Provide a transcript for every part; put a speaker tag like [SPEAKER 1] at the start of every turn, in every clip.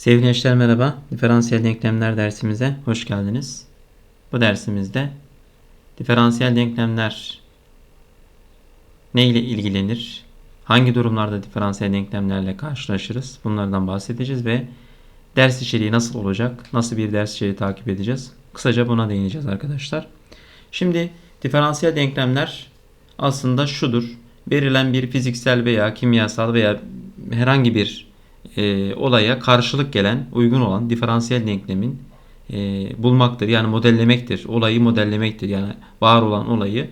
[SPEAKER 1] Sevgili gençler merhaba. Diferansiyel denklemler dersimize hoş geldiniz. Bu dersimizde diferansiyel denklemler ne ile ilgilenir? Hangi durumlarda diferansiyel denklemlerle karşılaşırız? Bunlardan bahsedeceğiz ve ders içeriği nasıl olacak? Nasıl bir ders içeriği takip edeceğiz? Kısaca buna değineceğiz arkadaşlar. Şimdi diferansiyel denklemler aslında şudur. Verilen bir fiziksel veya kimyasal veya herhangi bir e, olaya karşılık gelen, uygun olan diferansiyel denklemin e, bulmaktır. Yani modellemektir. Olayı modellemektir. Yani var olan olayı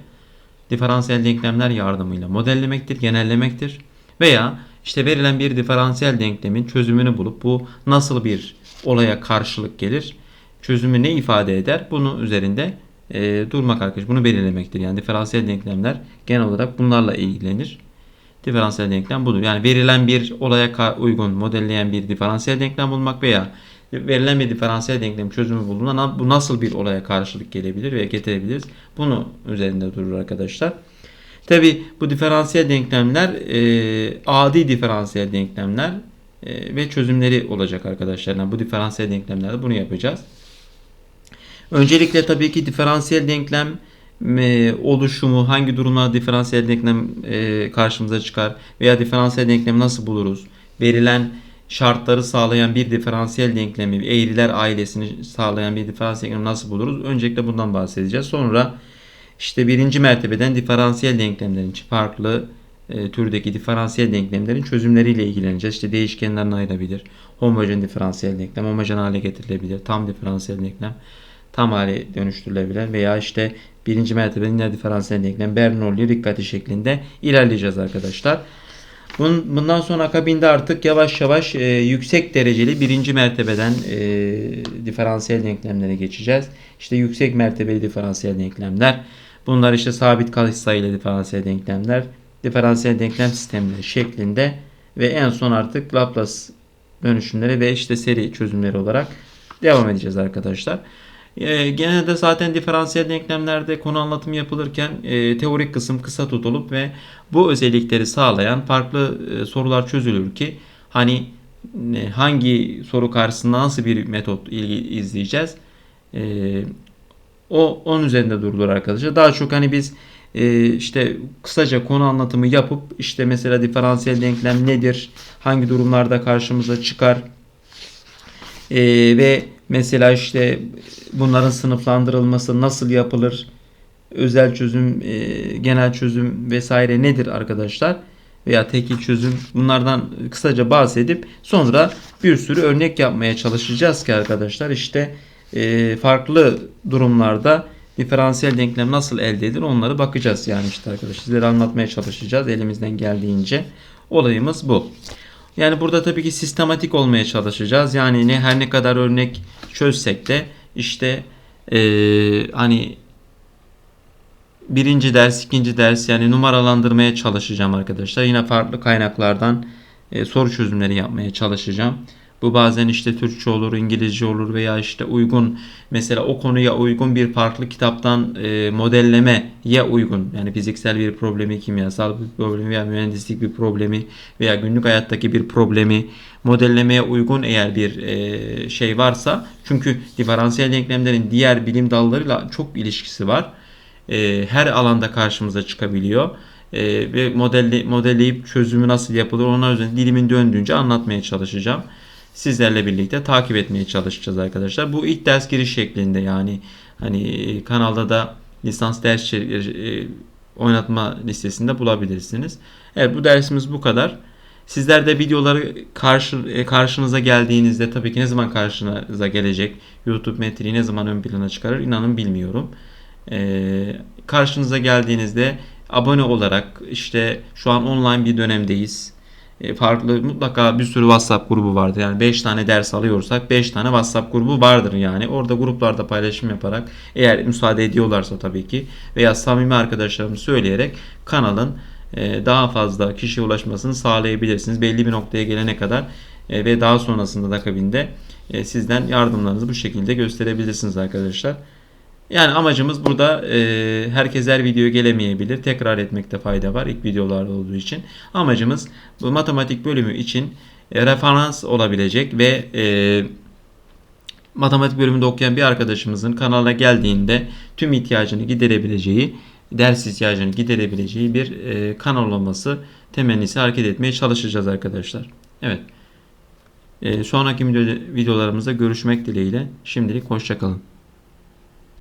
[SPEAKER 1] diferansiyel denklemler yardımıyla modellemektir, genellemektir. Veya işte verilen bir diferansiyel denklemin çözümünü bulup bu nasıl bir olaya karşılık gelir, çözümü ne ifade eder, bunu üzerinde e, durmak arkadaş. Bunu belirlemektir. Yani diferansiyel denklemler genel olarak bunlarla ilgilenir. Diferansiyel denklem budur. Yani verilen bir olaya uygun modelleyen bir diferansiyel denklem bulmak veya verilen bir diferansiyel denklem çözümü bulduğunda bu nasıl bir olaya karşılık gelebilir ve getirebiliriz. Bunu üzerinde durur arkadaşlar. Tabi bu diferansiyel denklemler e, adi diferansiyel denklemler e, ve çözümleri olacak arkadaşlar. Yani bu diferansiyel denklemlerde bunu yapacağız. Öncelikle tabii ki diferansiyel denklem oluşumu, hangi durumlarda diferansiyel denklem e, karşımıza çıkar veya diferansiyel denklemi nasıl buluruz? Verilen şartları sağlayan bir diferansiyel denklemi, eğriler ailesini sağlayan bir diferansiyel denklemi nasıl buluruz? Öncelikle bundan bahsedeceğiz. Sonra işte birinci mertebeden diferansiyel denklemlerin farklı e, türdeki diferansiyel denklemlerin çözümleriyle ilgileneceğiz. İşte değişkenlerini ayırabilir. Homojen diferansiyel denklem, homojen hale getirilebilir. Tam diferansiyel denklem, tam hale dönüştürülebilir veya işte birinci mertebede lineer diferansiyel denklem Bernoulli dikkati şeklinde ilerleyeceğiz arkadaşlar. Bundan sonra akabinde artık yavaş yavaş e, yüksek dereceli birinci mertebeden e, diferansiyel denklemlere geçeceğiz. İşte yüksek mertebeli diferansiyel denklemler. Bunlar işte sabit kalıcı sayılı diferansiyel denklemler, diferansiyel denklem sistemleri şeklinde ve en son artık Laplace dönüşümleri ve işte seri çözümleri olarak devam edeceğiz arkadaşlar. E, genelde zaten diferansiyel denklemlerde konu anlatımı yapılırken e, teorik kısım kısa tutulup ve bu özellikleri sağlayan farklı e, sorular çözülür ki hani e, hangi soru karşısında nasıl bir metot izleyeceğiz o onun üzerinde durulur arkadaşlar. Daha çok hani biz işte kısaca konu anlatımı yapıp işte mesela diferansiyel denklem nedir? Hangi durumlarda karşımıza çıkar? E, ve Mesela işte bunların sınıflandırılması nasıl yapılır? Özel çözüm, e, genel çözüm vesaire nedir arkadaşlar? Veya tekil çözüm bunlardan kısaca bahsedip sonra bir sürü örnek yapmaya çalışacağız ki arkadaşlar işte e, farklı durumlarda diferansiyel denklem nasıl elde edilir onları bakacağız yani işte arkadaşlar sizlere anlatmaya çalışacağız elimizden geldiğince olayımız bu. Yani burada tabii ki sistematik olmaya çalışacağız. Yani ne her ne kadar örnek çözsek de işte e, hani birinci ders, ikinci ders yani numaralandırmaya çalışacağım arkadaşlar. Yine farklı kaynaklardan e, soru çözümleri yapmaya çalışacağım. Bu bazen işte Türkçe olur, İngilizce olur veya işte uygun mesela o konuya uygun bir farklı kitaptan e, modellemeye uygun. Yani fiziksel bir problemi, kimyasal bir problemi veya mühendislik bir problemi veya günlük hayattaki bir problemi modellemeye uygun eğer bir e, şey varsa. Çünkü diferansiyel denklemlerin diğer bilim dallarıyla çok ilişkisi var. E, her alanda karşımıza çıkabiliyor. E, ve modelle, modelleyip çözümü nasıl yapılır onlar üzerinde dilimin döndüğünce anlatmaya çalışacağım sizlerle birlikte takip etmeye çalışacağız arkadaşlar. Bu ilk ders giriş şeklinde yani hani e, kanalda da lisans ders e, oynatma listesinde bulabilirsiniz. Evet bu dersimiz bu kadar. Sizler de videoları karşı, e, karşınıza geldiğinizde tabii ki ne zaman karşınıza gelecek YouTube metriği ne zaman ön plana çıkarır inanın bilmiyorum. Ee, karşınıza geldiğinizde abone olarak işte şu an online bir dönemdeyiz farklı mutlaka bir sürü WhatsApp grubu vardır. Yani 5 tane ders alıyorsak 5 tane WhatsApp grubu vardır yani. Orada gruplarda paylaşım yaparak eğer müsaade ediyorlarsa tabii ki veya samimi arkadaşlarımı söyleyerek kanalın e, daha fazla kişiye ulaşmasını sağlayabilirsiniz. Belli bir noktaya gelene kadar e, ve daha sonrasında da akabinde sizden yardımlarınızı bu şekilde gösterebilirsiniz arkadaşlar. Yani amacımız burada e, herkes her videoya gelemeyebilir. Tekrar etmekte fayda var ilk videolarda olduğu için. Amacımız bu matematik bölümü için e, referans olabilecek ve e, matematik bölümünde okuyan bir arkadaşımızın kanala geldiğinde tüm ihtiyacını giderebileceği, ders ihtiyacını giderebileceği bir e, kanal olması temennisi hareket etmeye çalışacağız arkadaşlar. Evet. E, sonraki video- videolarımızda görüşmek dileğiyle. Şimdilik hoşçakalın.